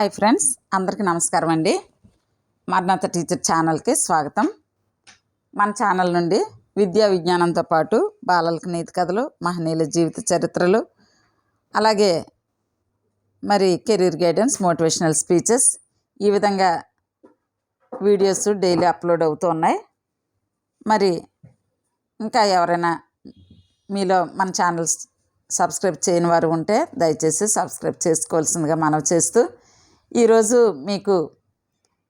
Hi friends అందరికీ నమస్కారం అండి. మర్నాథ టీచర్ ఛానల్కి స్వాగతం. మన ఛానల్ నుండి విద్యా విజ్ఞానంతో పాటు బాలలకు నీతి కథలు మహనీయుల జీవిత చరిత్రలు అలాగే మరి కెరీర్ గైడెన్స్ మోటివేషనల్ స్పీచెస్ ఈ విధంగా వీడియోస్ డైలీ అప్లోడ్ అవుతూ ఉన్నాయి. మరి ఇంకా ఎవరైనా మీలో మన ఛానల్స్ సబ్స్క్రైబ్ చేయని వారు ఉంటే దయచేసి సబ్స్క్రైబ్ చేసుకోవాల్సిందిగా మనవి చేస్తూ ఈరోజు మీకు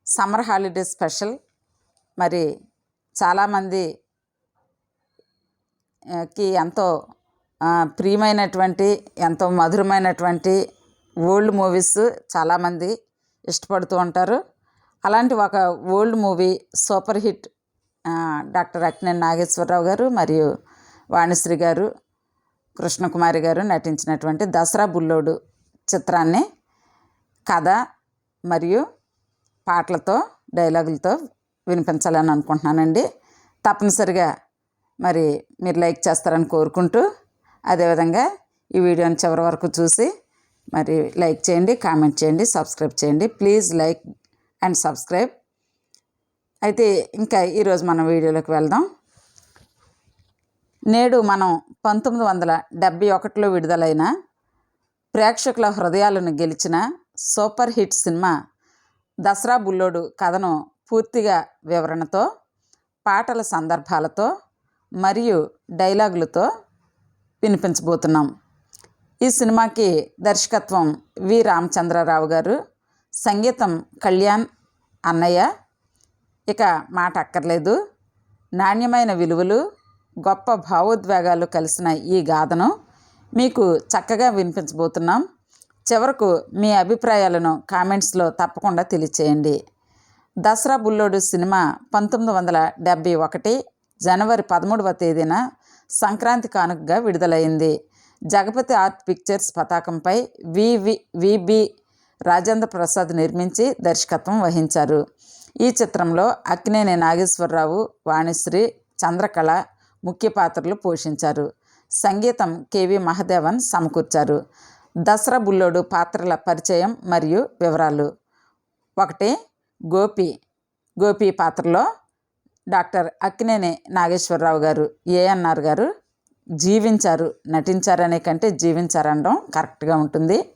సమ్మర్ హాలిడే స్పెషల్. మరి చాలామంది కి ఎంతో ప్రియమైనటువంటి ఎంతో మధురమైనటువంటి ఓల్డ్ మూవీస్ చాలామంది ఇష్టపడుతూ ఉంటారు. అలాంటి ఒక old movie super hit doctor Akkineni Nageswararao garu మరియు వాణిశ్రీ గారు కృష్ణకుమారి గారు నటించినటువంటి దసరా బుల్లోడు చిత్రాన్ని కథ మరియు పాటలతో డైలాగులతో వినిపించాలని అనుకుంటున్నానండి. తప్పనిసరిగా మరి మీరు లైక్ చేస్తారని కోరుకుంటూ అదేవిధంగా ఈ వీడియోని చివరి వరకు చూసి మరి లైక్ చేయండి కామెంట్ చేయండి సబ్స్క్రైబ్ చేయండి. Please like and subscribe. అయితే ఇంకా ఈరోజు మనం వీడియోలోకి వెళ్దాం. నేడు మనం పంతొమ్మిది వందల డెబ్భై ఒకటిలో విడుదలైన ప్రేక్షకుల హృదయాలను గెలిచిన super hit cinema Dasara Bullodu కథను పూర్తిగా వివరణతో పాటల సందర్భాలతో మరియు డైలాగులతో వినిపించబోతున్నాం. ఈ సినిమాకి దర్శకత్వం వి. రామచంద్రరావు గారు సంగీతం కళ్యాణ్ అన్నయ్య. ఇక మాట అక్కర్లేదు. నాణ్యమైన విలువలు గొప్ప భావోద్వేగాలు కలిసిన ఈ గాథను మీకు చక్కగా వినిపించబోతున్నాం. చివరకు మీ అభిప్రాయాలను కామెంట్స్లో తప్పకుండా తెలియచేయండి. దసరా బుల్లోడు సినిమా పంతొమ్మిది వందల డెబ్భై ఒకటి జనవరి పదమూడవ తేదీన సంక్రాంతి కానుకగా విడుదలైంది. జగపతి ఆర్ట్ పిక్చర్స్ పతాకంపై వివి విబి రాజేంద్ర ప్రసాద్ నిర్మించి దర్శకత్వం వహించారు. ఈ చిత్రంలో అక్కినేని నాగేశ్వరరావు వాణిశ్రీ చంద్రకళ ముఖ్య పాత్రలు పోషించారు. సంగీతం కెవి మహదేవన్ సమకూర్చారు. దసరా బుల్లోడు పాత్రల పరిచయం మరియు వివరాలు. ఒకటి గోపి. గోపి పాత్రలో డాక్టర్ అక్కినేని నాగేశ్వరరావు గారు ఏఎన్ఆర్ గారు? జీవించారు నటించారనే కంటే జీవించారనడం కరెక్ట్గా ఉంటుంది.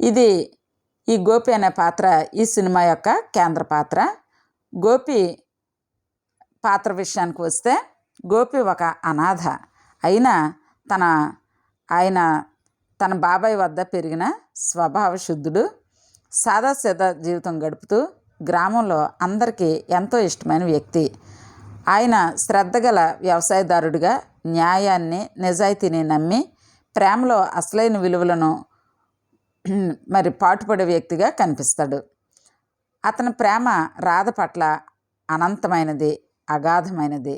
ఇది ఈ గోపి అనే పాత్ర ఈ సినిమా యొక్క కేంద్ర పాత్ర. గోపి పాత్ర విషయానికి వస్తే గోపి ఒక అనాథ. అయినా తన ఆయన తన బాబాయ్ వద్ద పెరిగిన స్వభావ శుద్ధుడు సాదాసీదా జీవితం గడుపుతూ గ్రామంలో అందరికీ ఎంతో ఇష్టమైన వ్యక్తి. ఆయన శ్రద్ధగల వ్యవసాయదారుడిగా న్యాయాన్ని నిజాయితీని నమ్మి ప్రేమలో అసలైన విలువలను మరి పాటుపడే వ్యక్తిగా కనిపిస్తాడు. అతని ప్రేమ రాధ పట్ల అనంతమైనది అగాధమైనది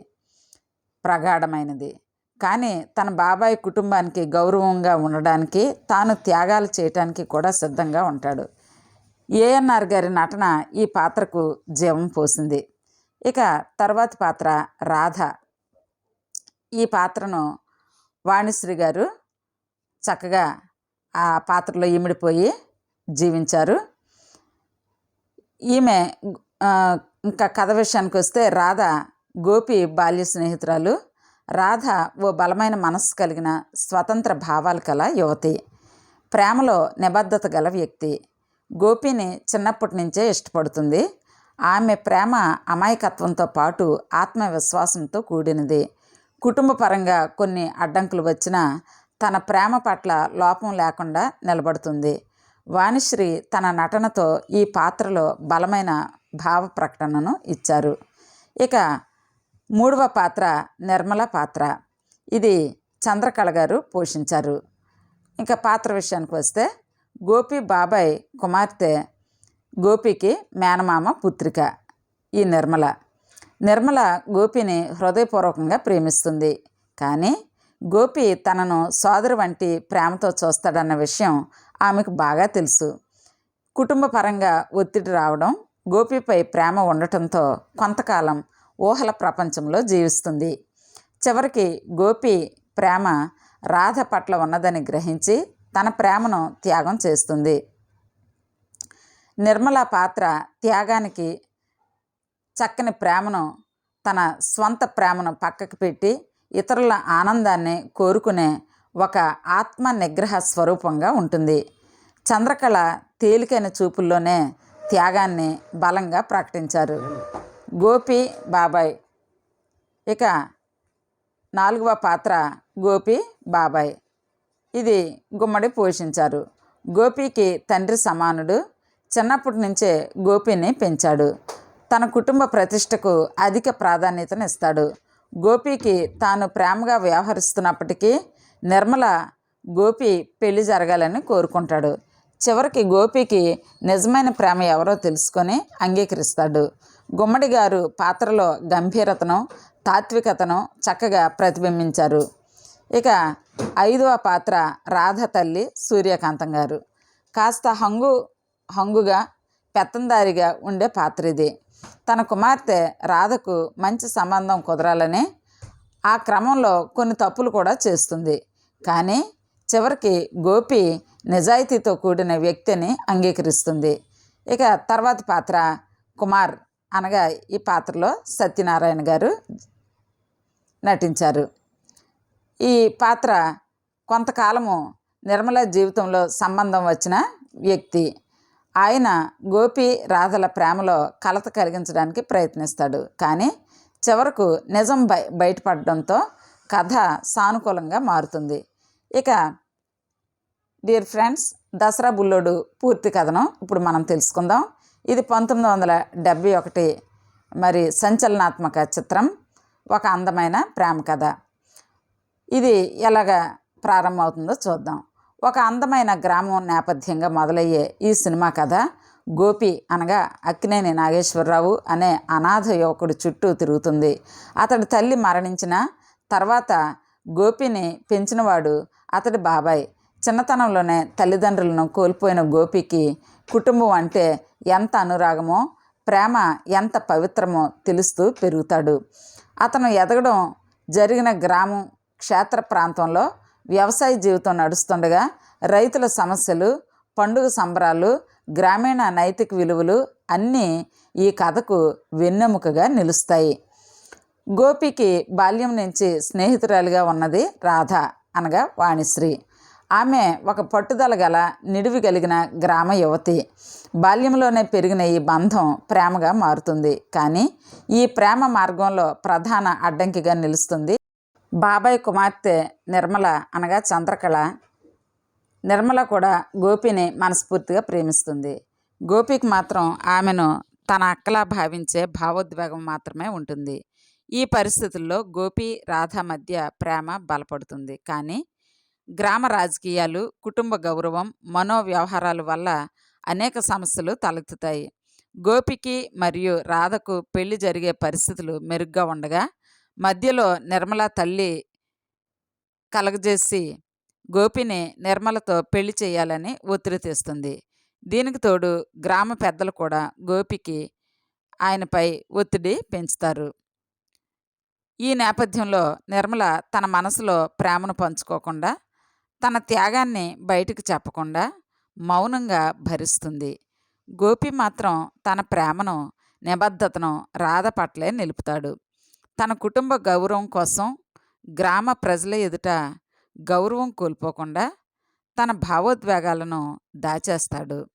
ప్రగాఢమైనది. కానీ తన బాబాయ్ కుటుంబానికి గౌరవంగా ఉండడానికి తాను త్యాగాలు చేయటానికి కూడా సిద్ధంగా ఉంటాడు. ఏఎన్ఆర్ గారి నటన ఈ పాత్రకు జీవం పోసింది. ఇక తర్వాతి పాత్ర రాధ. ఈ పాత్రను వాణిశ్రీ గారు చక్కగా ఆ పాత్రలో ఇమిడిపోయి జీవించారు. ఈమె ఇంకా కథ విషయానికి వస్తే రాధ గోపి బాల్య స్నేహితురాలు. రాధ ఓ బలమైన మనస్సు కలిగిన స్వతంత్ర భావాలు కల యువతి. ప్రేమలో నిబద్ధత గల వ్యక్తి. గోపిని చిన్నప్పటి నుంచే ఇష్టపడుతుంది. ఆమె ప్రేమ అమాయకత్వంతో పాటు ఆత్మవిశ్వాసంతో కూడినది. కుటుంబపరంగా కొన్ని అడ్డంకులు వచ్చినా తన ప్రేమ పట్ల లోపం లేకుండా నిలబడుతుంది. వాణిశ్రీ తన నటనతో ఈ పాత్రలో బలమైన భావ ప్రకటనను ఇచ్చారు. ఇక మూడవ పాత్ర నిర్మల పాత్ర. ఇది చంద్రకళ గారు పోషించారు. ఇంకా పాత్ర విషయానికి వస్తే గోపి బాబాయ్ కుమార్తె గోపికి మేనమామ పుత్రిక ఈ నిర్మల. నిర్మల గోపిని హృదయపూర్వకంగా ప్రేమిస్తుంది. కానీ గోపి తనను సోదరు వంటి ప్రేమతో చూస్తాడన్న విషయం ఆమెకు బాగా తెలుసు. కుటుంబ పరంగా ఒత్తిడి రావడం గోపిపై ప్రేమ ఉండటంతో కొంతకాలం ఊహల ప్రపంచంలో జీవిస్తుంది. చివరికి గోపి ప్రేమ రాధ పట్ల ఉన్నదని గ్రహించి తన ప్రేమను త్యాగం చేస్తుంది. నిర్మల పాత్ర త్యాగానికి చక్కని ప్రేమను తన స్వంత ప్రేమను పక్కకు పెట్టి ఇతరుల ఆనందాన్ని కోరుకునే ఒక ఆత్మ నిగ్రహ స్వరూపంగా ఉంటుంది. చంద్రకళ తేలికైన చూపుల్లోనే త్యాగాన్ని బలంగా ప్రకటించారు. గోపి బాబాయ్. ఇక నాలుగవ పాత్ర గోపి బాబాయ్. ఇది గుమ్మడి పోషించారు. గోపికి తండ్రి సమానుడు. చిన్నప్పటి నుంచే గోపిని పెంచాడు. తన కుటుంబ ప్రతిష్టకు అధిక ప్రాధాన్యతనిస్తాడు గోపికి తాను ప్రేమగా వ్యవహరిస్తున్నప్పటికీ నిర్మల గోపి పెళ్ళి జరగాలని కోరుకుంటాడు. చివరికి గోపికి నిజమైన ప్రేమ ఎవరో తెలుసుకొని అంగీకరిస్తాడు. గుమ్మడి గారు పాత్రలో గంభీరతను తాత్వికతను చక్కగా ప్రతిబింబించారు. ఇక ఐదవ పాత్ర రాధ తల్లి సూర్యకాంతం గారు. కాస్త హంగు హంగుగా పెత్తందారిగా ఉండే పాత్ర ఇది. తన కుమార్తె రాధకు మంచి సంబంధం కుదరాలని ఆ క్రమంలో కొన్ని తప్పులు కూడా చేస్తుంది. కానీ చివరికి గోపి నిజాయితీతో కూడిన వ్యక్తిని అంగీకరిస్తుంది. ఇక తర్వాత పాత్ర కుమార్ అనగా ఈ పాత్రలో సత్యనారాయణ గారు నటించారు. ఈ పాత్ర కొంతకాలము నిర్మల జీవితంలో సంబంధం వచ్చిన వ్యక్తి. ఆయన గోపి రాధల ప్రేమలో కలత కలిగించడానికి ప్రయత్నిస్తాడు. కానీ చివరకు నిజం బయ బయటపడడంతో కథ సానుకూలంగా మారుతుంది. ఇక డియర్ ఫ్రెండ్స్ దసరా బుల్లోడు పూర్తి కథనం ఇప్పుడు మనం తెలుసుకుందాం. ఇది పంతొమ్మిది వందల డెబ్భై ఒకటి మరి సంచలనాత్మక చిత్రం ఒక అందమైన ప్రేమ కథ. ఇది ఎలాగ ప్రారంభమవుతుందో చూద్దాం. ఒక అందమైన గ్రామం నేపథ్యంగా మొదలయ్యే ఈ సినిమా కథ గోపి అనగా అక్కినేని నాగేశ్వరరావు అనే అనాథ యువకుడు చుట్టూ తిరుగుతుంది. అతడి తల్లి మరణించిన తర్వాత గోపిని పెంచినవాడు అతడి బాబాయ్. చిన్నతనంలోనే తల్లిదండ్రులను కోల్పోయిన గోపికి కుటుంబం అంటే ఎంత అనురాగమో ప్రేమ ఎంత పవిత్రమో తెలుస్తూ పెరుగుతాడు. అతను ఎదగడం జరిగిన గ్రామం క్షేత్ర ప్రాంతంలో వ్యవసాయ జీవితం నడుస్తుండగా రైతుల సమస్యలు పండుగ సంబరాలు గ్రామీణ నైతిక విలువలు అన్నీ ఈ కథకు వెన్నెముకగా నిలుస్తాయి. గోపికి బాల్యం నుంచి స్నేహితురాలిగా ఉన్నది రాధ అనగా వాణిశ్రీ. ఆమె ఒక పట్టుదల గల నిడివి కలిగిన గ్రామ యువతి. బాల్యంలోనే పెరిగిన ఈ బంధం ప్రేమగా మారుతుంది. కానీ ఈ ప్రేమ మార్గంలో ప్రధాన అడ్డంకిగా నిలుస్తుంది బాబాయ్ కుమార్తె నిర్మల అనగా చంద్రకళ. నిర్మల కూడా గోపిని మనస్ఫూర్తిగా ప్రేమిస్తుంది. గోపికి మాత్రం ఆమెను తన అక్కలా భావించే భావోద్వేగం మాత్రమే ఉంటుంది. ఈ పరిస్థితుల్లో గోపి రాధ మధ్య ప్రేమ బలపడుతుంది. కానీ గ్రామ రాజకీయాలు కుటుంబ గౌరవం మనోవ్యవహారాల వల్ల అనేక సమస్యలు తలెత్తుతాయి. గోపికి మరియు రాధకు పెళ్ళి జరిగే పరిస్థితులు మెరుగ్గా ఉండగా మధ్యలో నిర్మల తల్లి కలగజేసి గోపిని నిర్మలతో పెళ్ళి చేయాలని ఒత్తిడి తెస్తుంది. దీనికి తోడు గ్రామ పెద్దలు కూడా గోపికి ఆయనపై ఒత్తిడి పెంచుతారు. ఈ నేపథ్యంలో నిర్మల తన మనసులో ప్రేమను పంచుకోకుండా తన త్యాగాన్ని బయటకు చెప్పకుండా మౌనంగా భరిస్తుంది. గోపి మాత్రం తన ప్రేమను నిబద్ధతను రాధ పట్లే నిలుపుతాడు. తన కుటుంబ గౌరవం కోసం గ్రామ ప్రజల ఎదుట గౌరవం కోల్పోకుండా తన భావోద్వేగాలను దాచేస్తాడు.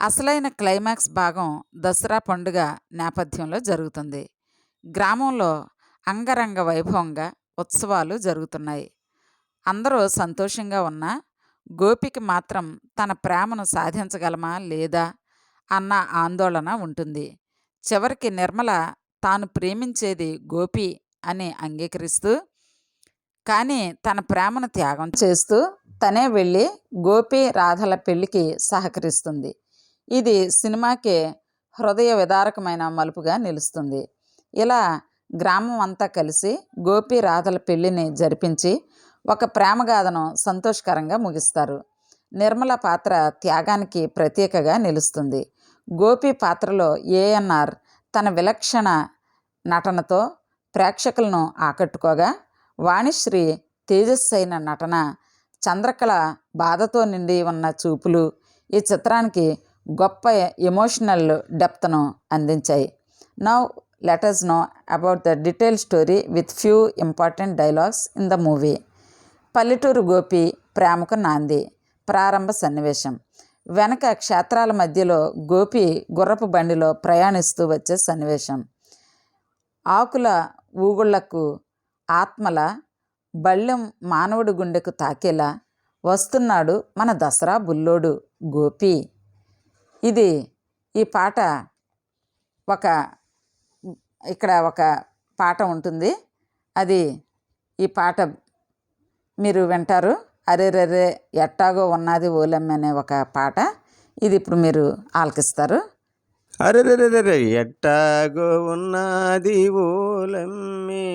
అసలైన క్లైమాక్స్ భాగం దసరా పండుగ నేపథ్యంలో జరుగుతుంది. గ్రామంలో అంగరంగ వైభవంగా ఉత్సవాలు జరుగుతున్నాయి. అందరూ సంతోషంగా ఉన్నా గోపికి మాత్రం తన ప్రేమను సాధించగలమా లేదా అన్న ఆందోళన ఉంటుంది. చివరికి నిర్మల తాను ప్రేమించేది గోపి అని అంగీకరిస్తూ కానీ తన ప్రేమను త్యాగం చేస్తూ తనే వెళ్ళి గోపి రాధల పెళ్ళికి సహకరిస్తుంది. ఇది సినిమాకి హృదయ విదారకమైన మలుపుగా నిలుస్తుంది. ఇలా గ్రామం అంతా కలిసి గోపి రాధల పెళ్ళిని జరిపించి ఒక ప్రేమగాథను సంతోషకరంగా ముగిస్తారు. నిర్మల పాత్ర త్యాగానికి ప్రత్యేకగా నిలుస్తుంది. గోపి పాత్రలో ఏఎన్ఆర్ తన విలక్షణ నటనతో ప్రేక్షకులను ఆకట్టుకోగా వాణిశ్రీ తేజస్సైన నటన చంద్రకళ బాధతో నిండి ఉన్న చూపులు ఈ చిత్రానికి గొప్ప ఎమోషనల్ డెప్త్ను అందించాయి. Now let us know about the detail story with few important dialogues in the movie. పల్లెటూరు గోపి ప్రేమకు నాంది. ప్రారంభ సన్నివేశం. వెనక క్షేత్రాల మధ్యలో గోపి గుర్రపు బండిలో ప్రయాణిస్తూ వచ్చే సన్నివేశం. ఆకుల ఊగుళ్ళకు ఆత్మల బళ్ళెం మానవుడి గుండెకు తాకేలా వస్తున్నాడు మన దసరా బుల్లోడు గోపి. ఇది ఈ పాట ఒక ఇక్కడ ఒక పాట ఉంటుంది. అది ఈ పాట మీరు వింటారు అరే రరే ఎట్టాగో ఉన్నది ఓలమ్మ అనే ఒక పాట. ఇది ఇప్పుడు మీరు ఆలకిస్తారు. అరెరెరెరె ఎట్టాగో ఉన్నది ఓలమ్మి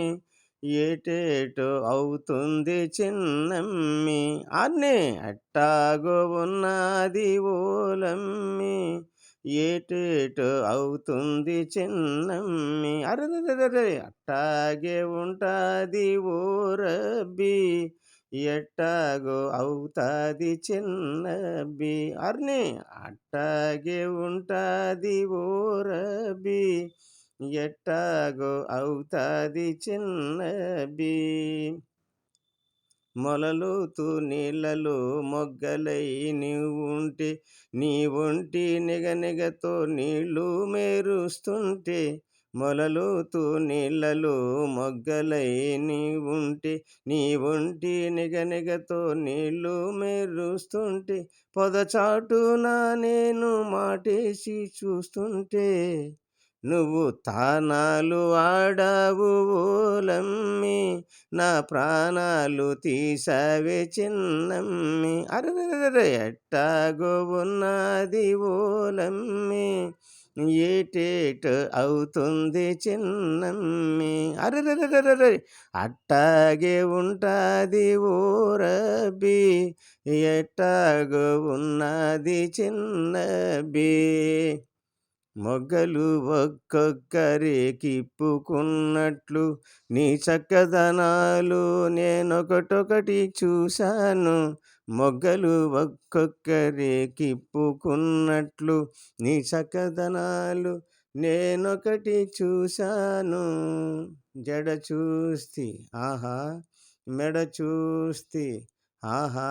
ఏటేటో అవుతుంది చిన్నమ్మి. అన్నే ఎట్టాగో ఉన్నది ఓలమ్మి ఏటేటో అవుతుంది చిన్నమ్మి. అరెరెరెరె అట్టాగే ఉంటుంది ఓ రబ్బీ ఎట్టాగో అవుతాది చిన్నబ్బి అర్ని అట్టాగే ఉంటాది ఓ ఎట్టాగో అవుతాది చిన్నబ్బి మొలలుతూ నీళ్ళలో మొగ్గలై నీవుంటే నీ ఒంటి నిగనిగతో నీళ్ళు మెరుస్తుంటే మొలలుతూ నీళ్ళలో మొగ్గలై నీ ఉంటే నీ ఒంటి నిగనిగతో నీళ్ళు మెరుస్తుంటే పొదచాటున నేను మాటేసి చూస్తుంటే నువ్వు తానాలు ఆడావు ఓలమ్మి నా ప్రాణాలు తీసావే చిన్నమ్మి. అరే ఎట్టాగో ఉన్నది ఓలమ్మి. ఏటేట అవుతుంది చిన్నమ్మి. రే అట్టాగే ఉంటుంది ఓ ఎట్టాగు ఎట్టాగో ఉన్నది చిన్నబి మొగ్గలు ఒక్కొక్కరి కిప్పుకున్నట్లు నీ చక్కదనాలు నేనొకటొకటి చూశాను. మొగ్గలు ఒక్కొక్కరి కిప్పుకున్నట్లు నీ చకదనాలు నేనొకటి చూశాను. జడ చూస్తి ఆహా మెడ చూస్తి ఆహా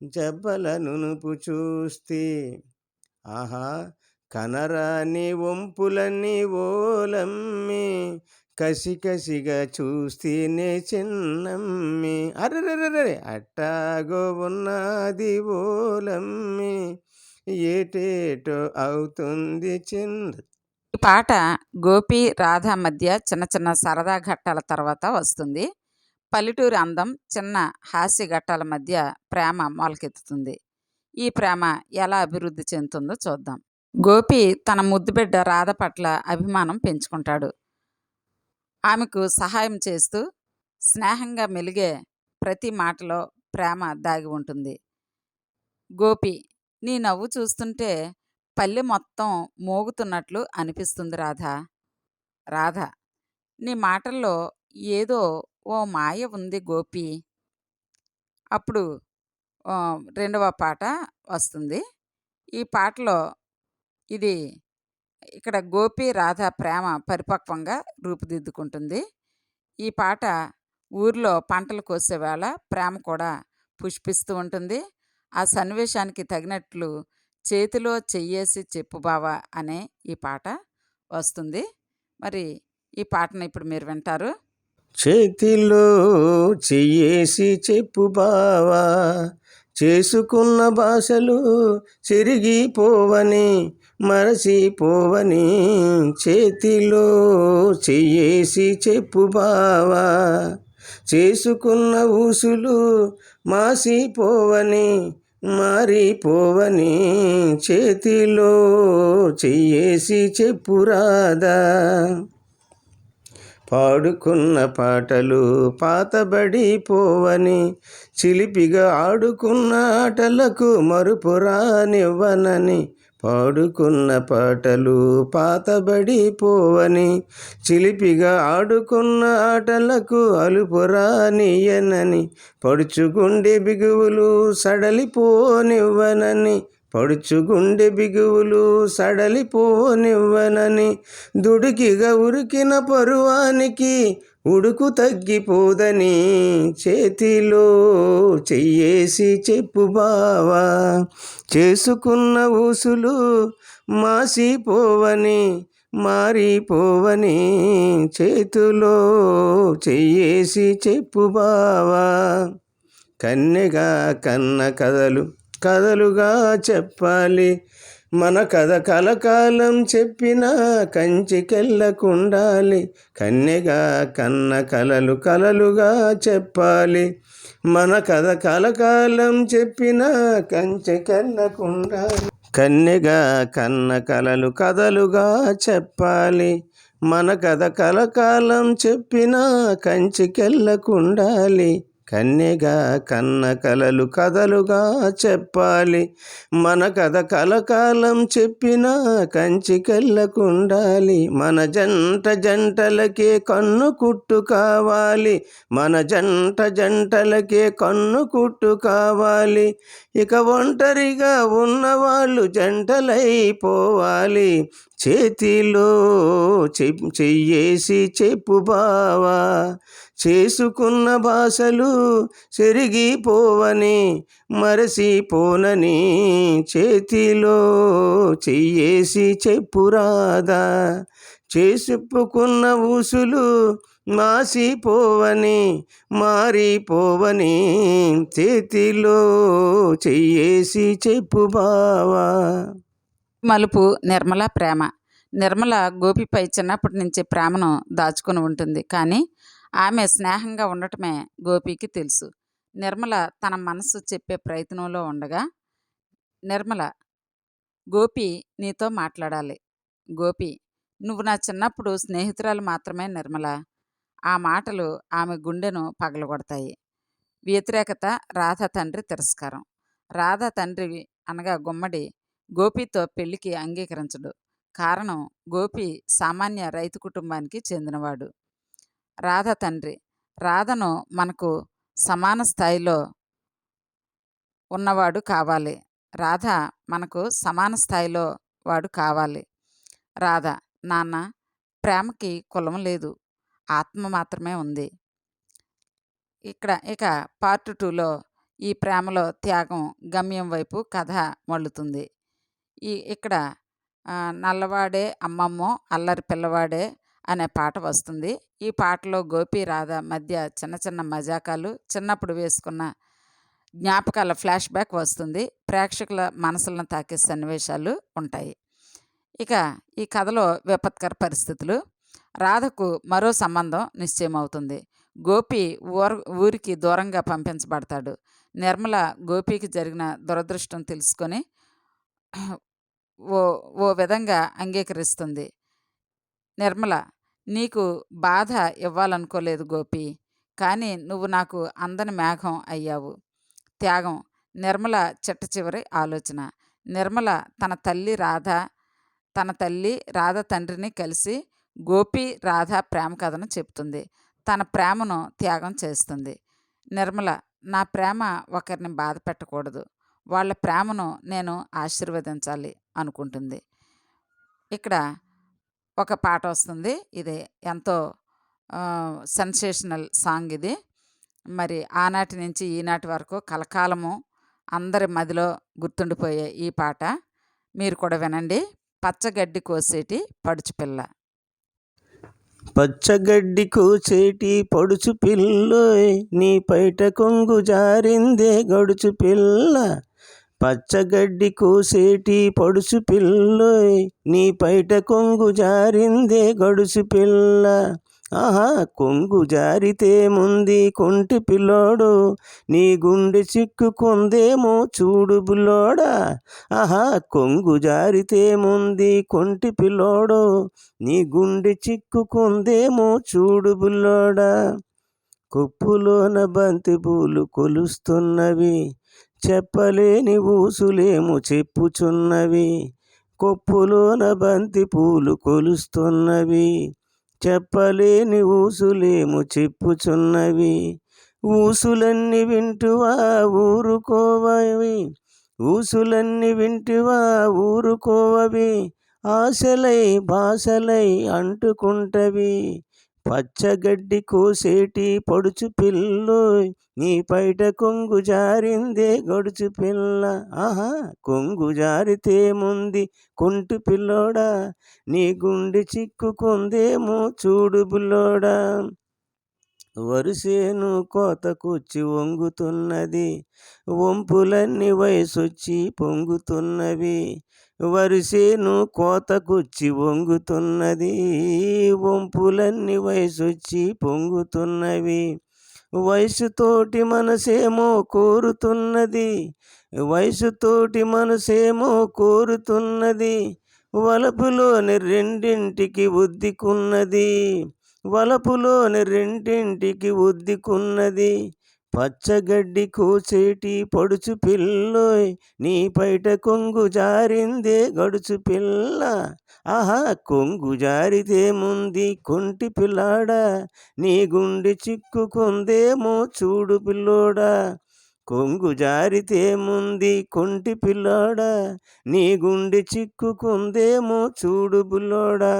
జబ్బల నునుపు చూస్తి ఆహా కనరాని వంపులన్నీ ఓలమ్మి కసి కసిగా చూస్తేనే చిన్నమ్మి. అరెరెరెరె అట్టాగో ఉన్నది ఓలమ్మి. ఏటేటో అవుతుంది చిన్న ఈ పాట గోపి రాధ మధ్య చిన్న చిన్న సరదా ఘట్టాల తర్వాత వస్తుంది. పల్లెటూరి అందం చిన్న హాస్య ఘట్టాల మధ్య ప్రేమ మొలకెత్తుతుంది. ఈ ప్రేమ ఎలా అభివృద్ధి చెందుతుందో చూద్దాం. గోపి తన ముద్దుబిడ్డ రాధ పట్ల అభిమానం పెంచుకుంటాడు. ఆమెకు సహాయం చేస్తూ స్నేహంగా మెలిగే ప్రతి మాటలో ప్రేమ దాగి ఉంటుంది. గోపి నీ నవ్వు చూస్తుంటే పల్లె మొత్తం మోగుతున్నట్లు అనిపిస్తుంది రాధా. రాధ నీ మాటల్లో ఏదో ఓ మాయ ఉంది గోపి. అప్పుడు రెండవ పాట వస్తుంది. ఈ పాటలో ఇది ఇక్కడ గోపి రాధ ప్రేమ పరిపక్వంగా రూపుదిద్దుకుంటుంది. ఈ పాట ఊర్లో పంటలు కోసేవేళ ప్రేమ కూడా పుష్పిస్తూ ఉంటుంది. ఆ సన్నివేశానికి తగినట్లు చేతిలో చెయ్యేసి చెప్పు బావా అనే ఈ పాట వస్తుంది. మరి ఈ పాటను ఇప్పుడు మీరు వింటారు. చేతిలో చెయ్యేసి చెప్పు బావా చేసుకున్న భాషలు చెరిగిపోవని మరచిపోవని చేతిలో చెయ్యేసి చెప్పు బావా. చేసుకున్న ఊసులు మాసిపోవని మారిపోవని చేతిలో చెయ్యేసి చెప్పురాదా పాడుకున్న పాటలు పాతబడిపోవని చిలిపిగా ఆడుకున్న ఆటలకు మరుపురానివ్వనని పాడుకున్న పాటలు పాతబడిపోవని చిలిపిగా ఆడుకున్న ఆటలకు అలుపురానియనని పడుచుగుండె బిగువులు సడలిపోనివ్వనని పడుచు గుండె బిగువులు సడలిపోనివ్వనని దుడికిగా ఉరికిన పరువానికి ఉడుకు తగ్గిపోదని చేతిలో చెయ్యేసి చెప్పు బావా. చేసుకున్న ఊసులు మాసిపోవని మారిపోవని చేతిలో చెయ్యేసి చెప్పు బావా. కన్నెగా కన్న కథలు కథలుగా చెప్పాలి. మన కథ కలకాలం చెప్పిన కంచికెళ్ళకుండాలి కన్నెగా కన్న కలలు కలలుగా చెప్పాలి. మన కథ కలకాలం చెప్పిన కంచెకెళ్ళకుండాలి కన్నెగా కన్న కలలు కథలుగా చెప్పాలి. మన కథ కలకాలం చెప్పిన కంచికెళ్ళకుండాలి కన్నెగా కన్న కలలు కథలుగా చెప్పాలి. మన కథ కలకాలం చెప్పినా కంచికెళ్ళకుండాలి మన జంట జంటలకే కన్ను కుట్టు కావాలి. మన జంట జంటలకే కన్ను కుట్టు కావాలి. ఇక ఒంటరిగా ఉన్నవాళ్ళు జంటలైపోవాలి. చేతిలో చెయ్యేసి చెప్పు బావా. చేసుకున్న భాషలు చెరిగిపోవని మరసిపోనని చేతిలో చెయ్యేసి చెప్పురాదా చేసుకున్న ఊసులు మాసిపోవని మారిపోవని చేతిలో చెయ్యేసి చెప్పు బావా. మలుపు నిర్మల ప్రేమ. నిర్మల గోపిపై చిన్నప్పటి నుంచి ప్రేమను దాచుకుని ఉంటుంది. కానీ ఆమె స్నేహంగా ఉండటమే గోపికి తెలుసు. నిర్మల తన మనసు చెప్పే ప్రయత్నంలో ఉండగా నిర్మల గోపి నీతో మాట్లాడాలి. గోపి నువ్వు నా చిన్నప్పుడు స్నేహితురాలు మాత్రమే నిర్మల ఆ మాటలు ఆమె గుండెను పగలగొడతాయి. వ్యతిరేకత రాధ తండ్రి తిరస్కారం. రాధ తండ్రి అనగా గుమ్మడి గోపితో పెళ్ళికి అంగీకరించడు. కారణం గోపి సామాన్య రైతు కుటుంబానికి చెందినవాడు. రాధ తండ్రి. రాధను మనకు సమాన స్థాయిలో ఉన్నవాడు కావాలి. రాధ మనకు సమాన స్థాయిలో వాడు కావాలి. రాధ నాన్న ప్రేమకి కులం లేదు. ఆత్మ మాత్రమే ఉంది. ఇక్కడ ఇక పార్ట్ టూలో ఈ ప్రేమలో త్యాగం గమ్యం వైపు కథ మళ్ళుతుంది. ఈ ఇక్కడ నల్లవాడే అమ్మమ్మో అల్లరి పిల్లవాడే అనే పాట వస్తుంది. ఈ పాటలో గోపి రాధ మధ్య చిన్న చిన్న మజాకాలు చిన్నప్పుడు వేసుకున్న జ్ఞాపకాల ఫ్లాష్ బ్యాక్ వస్తుంది. ప్రేక్షకుల మనసులను తాకే సన్నివేశాలు ఉంటాయి. ఇక ఈ కథలో విపత్కర పరిస్థితులు. రాధకు మరో సంబంధం నిశ్చయమవుతుంది. గోపి ఊర ఊరికి దూరంగా పంపించబడతాడు. నిర్మల గోపికి జరిగిన దురదృష్టం తెలుసుకొని ఓ ఓ విధంగా అంగీకరిస్తుంది. నిర్మల నీకు బాధ ఇవ్వాలనుకోలేదు గోపి కానీ నువ్వు నాకు అందని మేఘం అయ్యావు. త్యాగం నిర్మల చిట్ట చివరి ఆలోచన. నిర్మల తన తల్లి రాధ తన తల్లి రాధ తండ్రిని కలిసి గోపి రాధ ప్రేమ కథను చెప్తుంది. తన ప్రేమను త్యాగం చేస్తుంది. నిర్మల నా ప్రేమ ఒకరిని బాధ పెట్టకూడదు. వాళ్ళ ప్రేమను నేను ఆశీర్వదించాలి అనుకుంటుంది. ఇక్కడ ఒక పాట వస్తుంది. ఇది ఎంతో సెన్సేషనల్ సాంగ్ ఇది. మరి ఆనాటి నుంచి ఈనాటి వరకు కలకాలము అందరి మదిలో గుర్తుండిపోయే ఈ పాట. మీరు కూడా వినండి. పచ్చగడ్డి కోసేటి పడుచుపిల్ల పచ్చగడ్డి కూచేటి పడుచు పిల్లోయ్ నీ పైట కొంగు జారిందే గడుచు పిల్ల. పచ్చగడ్డి కోసేటి పడుసు పిల్లోయ్ నీ పైట కొంగు జారిందే గడుసు పిల్ల. ఆహా కొంగు జారితే ముంది కొంటి పిల్లోడు నీ గుండె చిక్కుకుందేమో చూడు బుల్లోడా. ఆహా కొంగు జారితే ముంది కొంటి పిల్లోడు నీ గుండె చిక్కుకుందేమో చూడు బుల్లోడా. కొప్పులోన బంతి పూలు కొలుస్తున్నవి చెప్పలేని ఊసులేము చెప్పుచున్నవి. కొప్పులోన బంతి పూలు కొలుస్తున్నవి. చెప్పలేని ఊసులేము చెప్పుచున్నవి. ఊసులన్నీ వింటువా ఊరుకోవవి. ఊసులన్నీ వింటివా ఊరుకోవవి. ఆశలై భాషలై అంటుకుంటవి. పచ్చగడ్డి కోసేటి పడుచు పిల్లోయ్ నీ పైట కొంగు జారిందే గొడుచు పిల్ల. ఆహా కొంగు జారితే ముంది కుంటి పిల్లోడా నీ గుండె చిక్కుకుందేమో చూడు బుల్లోడా. వరుసేను కోతకొచ్చి వంగుతున్నది వంపులన్నీ వయసొచ్చి పొంగుతున్నవి. వరిసేను కోతకొచ్చి వంగుతున్నది వంపులన్నీ వయసొచ్చి పొంగుతున్నవి. వయసుతోటి మనసేమో కోరుతున్నది వయసుతోటి మనసేమో కోరుతున్నది. వలపులోని రెండింటికి ఉద్దికున్నది వలపులోని రెండింటికి ఉద్దికున్నది పచ్చగడ్డి కూచేటి పొడుచు పిల్లోయ్ నీ పైట కొంగు జారిందే గడుచు పిల్ల. ఆహా కొంగు జారితే ముంది కొంటి పిల్లాడా నీ గుండె చిక్కుకుందేమో చూడు పిల్లోడా. కొంగు జారితే ముంది కొంటి పిల్లోడా నీ గుండె చిక్కుకుందేమో చూడు పిల్లోడా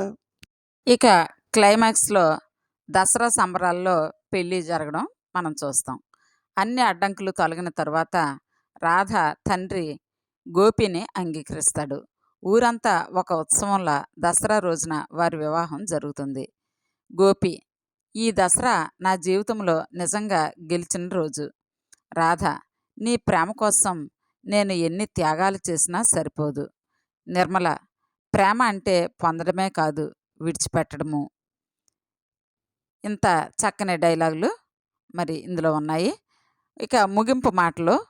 ఇక క్లైమాక్స్లో దసరా సంబరాల్లో పెళ్ళి జరగడం మనం చూస్తాం. అన్ని అడ్డంకులు తొలగిన తర్వాత రాధ తండ్రి గోపిని అంగీకరిస్తాడు. ఊరంతా ఒక ఉత్సవంలా దసరా రోజున వారి వివాహం జరుగుతుంది. గోపి ఈ దసరా నా జీవితంలో నిజంగా గెలిచిన రోజు. రాధ నీ ప్రేమ కోసం నేను ఎన్ని త్యాగాలు చేసినా సరిపోదు. నిర్మల ప్రేమ అంటే పొందడమే కాదు విడిచిపెట్టడము. ఇంత చక్కని డైలాగులు మరి ఇందులో ఉన్నాయి. ఇక ముగింపు మాటలు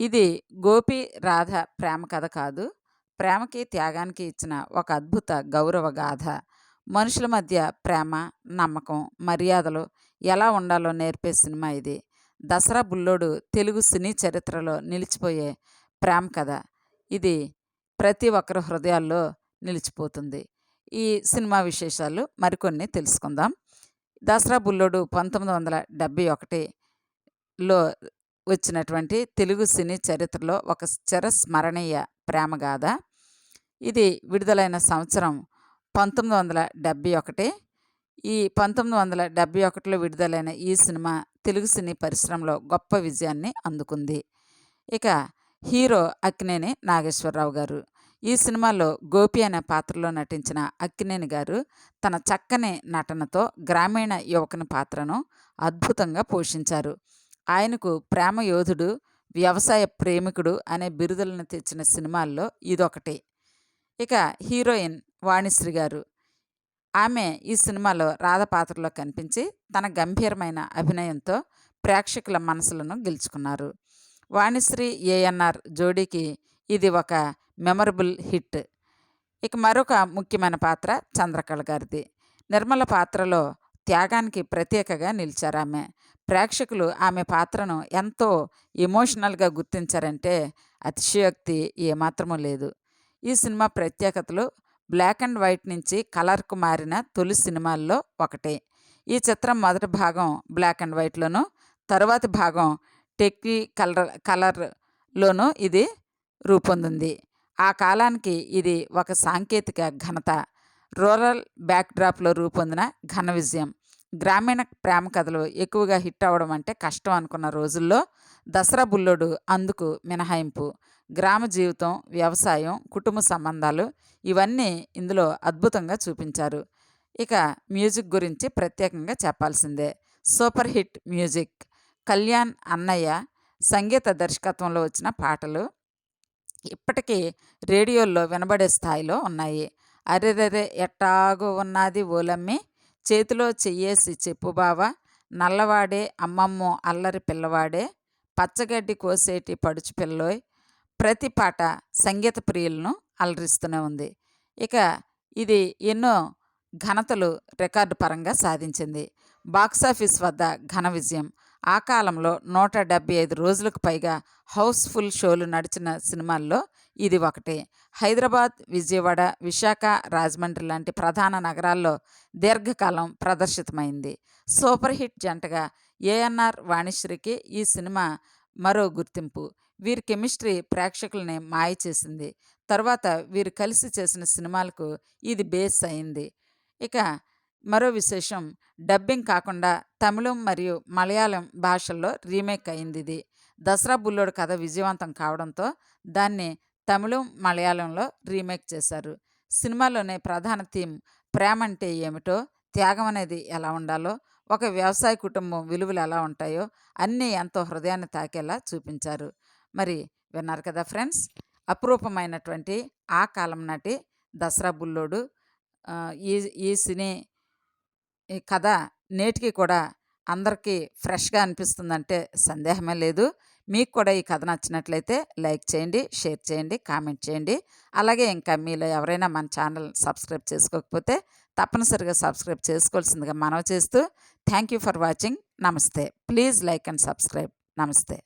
ఇది గోపి రాధ ప్రేమ కథ కాదు. ప్రేమకి త్యాగానికి ఇచ్చిన ఒక అద్భుత గౌరవ గాథ. మనుషుల మధ్య ప్రేమ నమ్మకం మర్యాదలు ఎలా ఉండాలో నేర్పే సినిమా ఇది. దసరా బుల్లోడు తెలుగు సినీ చరిత్రలో నిలిచిపోయే ప్రేమ కథ. ఇది ప్రతి ఒక్కరి హృదయాల్లో నిలిచిపోతుంది. ఈ సినిమా విశేషాలు మరికొన్ని తెలుసుకుందాం. దసరా బుల్లోడు పంతొమ్మిది వందల డెబ్భై లో వచ్చినటువంటి తెలుగు సినీ చరిత్రలో ఒక చిరస్మరణీయ ప్రేమగాథ ఇది విడుదలైన సంవత్సరం పంతొమ్మిది వందల డెబ్భై ఒకటి. ఈ పంతొమ్మిది వందల డెబ్భై ఒకటిలో విడుదలైన ఈ సినిమా తెలుగు సినీ పరిశ్రమలో గొప్ప విజయాన్ని అందుకుంది. ఇక హీరో అక్కినేని నాగేశ్వరరావు గారు ఈ సినిమాలో గోపి అనే పాత్రలో నటించిన అక్కినేని గారు తన చక్కని నటనతో గ్రామీణ యువకుని పాత్రను అద్భుతంగా పోషించారు. ఆయనకు ప్రేమ యోధుడు వ్యవసాయ ప్రేమికుడు అనే బిరుదులను తెచ్చిన సినిమాల్లో ఇదొకటి. ఇక హీరోయిన్ వాణిశ్రీ గారు. ఆమె ఈ సినిమాలో రాధ పాత్రలో కనిపించి తన గంభీరమైన అభినయంతో ప్రేక్షకుల మనసులను గెలుచుకున్నారు. వాణిశ్రీ ఏఎన్ఆర్ జోడీకి ఇది ఒక మెమరబుల్ హిట్. ఇక మరొక ముఖ్యమైన పాత్ర చంద్రకళ గారిది. నిర్మల పాత్రలో త్యాగానికి ప్రత్యేకగా నిలిచారు ఆమె. ప్రేక్షకులు ఆమె పాత్రను ఎంతో ఎమోషనల్గా గుర్తించారంటే అతిశయోక్తి ఏమాత్రమూ లేదు. ఈ సినిమా ప్రత్యేకతలు బ్లాక్ అండ్ వైట్ నుంచి కలర్కు మారిన తొలి సినిమాల్లో ఒకటే. ఈ చిత్రం మొదటి భాగం బ్లాక్ అండ్ వైట్లోను తరువాతి భాగం టెక్కి కలర్ కలర్లోనూ ఇది రూపొందింది. ఆ కాలానికి ఇది ఒక సాంకేతిక ఘనత. రూరల్ బ్యాక్డ్రాప్లో రూపొందిన ఘన విజయం. గ్రామీణ ప్రేమ కథలు ఎక్కువగా హిట్ అవ్వడం అంటే కష్టం అనుకున్న రోజుల్లో దసరా బుల్లోడు అందుకు మినహాయింపు. గ్రామ జీవితం వ్యవసాయం కుటుంబ సంబంధాలు ఇవన్నీ ఇందులో అద్భుతంగా చూపించారు. ఇక మ్యూజిక్ గురించి ప్రత్యేకంగా చెప్పాల్సిందే. సూపర్ హిట్ మ్యూజిక్ కళ్యాణ్ అన్నయ్య సంగీత దర్శకత్వంలో వచ్చిన పాటలు ఇప్పటికీ రేడియోల్లో వినబడే స్థాయిలో ఉన్నాయి. అరెరెరె ఎట్టాగో ఉన్నది ఓలమ్మి. చేతిలో చెయ్యేసి చెప్పు బావా నల్లవాడే అమ్మమ్మో అల్లరి పిల్లవాడే పచ్చగడ్డి కోసేటి పడుచు పిల్లోయ్. ప్రతి పాట సంగీత ప్రియులను అలరిస్తూనే ఉంది. ఇక ఇది ఎన్నో ఘనతలు రికార్డు పరంగా సాధించింది. బాక్సాఫీస్ వద్ద ఘన విజయం. ఆ కాలంలో నూట డెబ్బై ఐదు రోజులకు పైగా హౌస్ఫుల్ షోలు నడిచిన సినిమాల్లో ఇది ఒకటి. హైదరాబాద్ విజయవాడ విశాఖ రాజమండ్రి లాంటి ప్రధాన నగరాల్లో దీర్ఘకాలం ప్రదర్శితమైంది. సూపర్ హిట్ జంటగా ఏఎన్ఆర్ వాణిశ్రీకి ఈ సినిమా మరో గుర్తింపు. వీరి కెమిస్ట్రీ ప్రేక్షకుల్ని మాయ చేసింది. తర్వాత వీరు కలిసి చేసిన సినిమాలకు ఇది బేస్ అయింది. ఇక మరో విశేషం డబ్బింగ్ కాకుండా తమిళం మరియు మలయాళం భాషల్లో రీమేక్ అయింది ఇది. దసరా బుల్లోడు కథ విజయవంతం కావడంతో దాన్ని తమిళం మలయాళంలో రీమేక్ చేశారు. సినిమాలోనే ప్రధాన థీమ్ ప్రేమ అంటే ఏమిటో త్యాగం అనేది ఎలా ఉండాలో ఒక వ్యవసాయ కుటుంబం విలువలు ఎలా ఉంటాయో అన్నీ ఎంతో హృదయాన్ని తాకేలా చూపించారు. మరి విన్నారు కదా ఫ్రెండ్స్ అపురూపమైనటువంటి ఆ కాలం నాటి దసరా బుల్లోడు ఈ ఈ సినీ ఈ కథ నేటికి కూడా అందరికీ ఫ్రెష్గా అనిపిస్తుందంటే సందేహమే లేదు. మీకు కూడా ఈ కథ నచ్చినట్లయితే లైక్ చేయండి షేర్ చేయండి కామెంట్ చేయండి. అలాగే ఇంకా మీలో ఎవరైనా మన ఛానల్ సబ్స్క్రైబ్ చేసుకోకపోతే తప్పనిసరిగా సబ్స్క్రైబ్ చేసుకోవాల్సిందిగా మనవి చేస్తూ థ్యాంక్ యూ ఫర్ వాచింగ్. నమస్తే. Please like and subscribe. నమస్తే.